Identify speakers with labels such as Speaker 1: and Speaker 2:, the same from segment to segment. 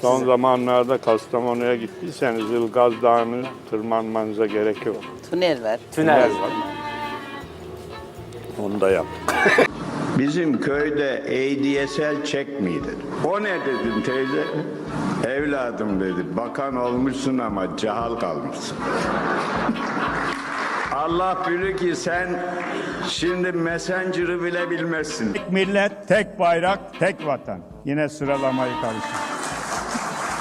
Speaker 1: Son zamanlarda Kastamonu'ya gittiyseniz Ilgaz Dağı'nı tırmanmanıza gerek yok.
Speaker 2: Tünel var.
Speaker 3: Tünel.
Speaker 1: var. Onu da yaptık.
Speaker 4: Bizim köyde ADSL çek miydi? O ne dedim teyze? Evladım dedi. Bakan olmuşsun ama cahal kalmışsın. Allah bilir ki sen şimdi Messenger'ı bile bilmezsin.
Speaker 5: Tek millet, tek bayrak, tek vatan. Yine sıralamayı karıştırdım.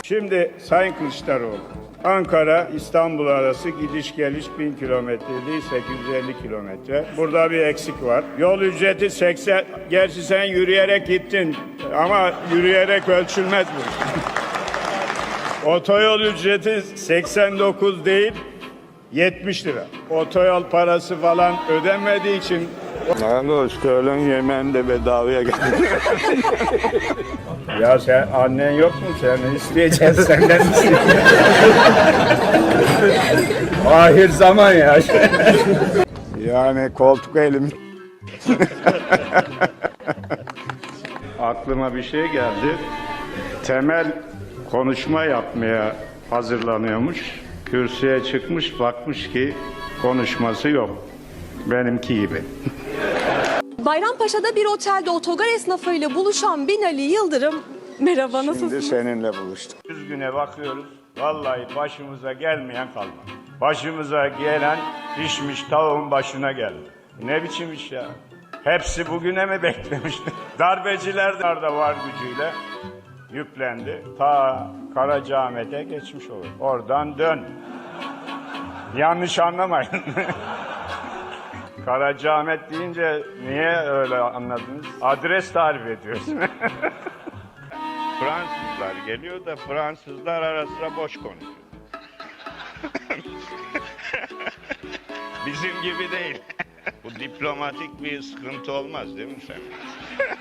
Speaker 5: Şimdi Sayın Kılıçdaroğlu, Ankara İstanbul arası gidiş geliş 1000 kilometre değil 850 kilometre. Burada bir eksik var. Yol ücreti 80, gerçi sen yürüyerek gittin ama yürüyerek ölçülmez bu. Otoyol ücreti 89 değil 70 lira. Otoyol parası falan ödenmediği için
Speaker 1: işte öğlen yemeğini de bedavaya geldi.
Speaker 5: Ya sen annen yok mu? Sen ne isteyeceksin senden. Ahir zaman ya. yani koltuk elim. Aklıma bir şey geldi. Temel konuşma yapmaya hazırlanıyormuş. Kürsüye çıkmış bakmış ki konuşması yok. Benimki gibi.
Speaker 6: Bayrampaşa'da bir otelde otogar esnafıyla buluşan Binali Yıldırım Merhaba
Speaker 5: Şimdi
Speaker 6: nasılsınız?
Speaker 5: seninle buluştuk. Yüz güne bakıyoruz. Vallahi başımıza gelmeyen kalmadı. Başımıza gelen pişmiş tavuğun başına geldi. Ne biçim iş ya? Hepsi bugüne mi beklemişti? Darbeciler de orada var gücüyle yüklendi. Ta Karacaahmet'e geçmiş olur. Oradan dön. Yanlış anlamayın. Karacaahmet deyince niye öyle anladınız? Adres tarif ediyoruz.
Speaker 1: Fransızlar geliyor da Fransızlar ara sıra boş konuşuyor. Bizim gibi değil. Bu diplomatik bir sıkıntı olmaz değil mi sen?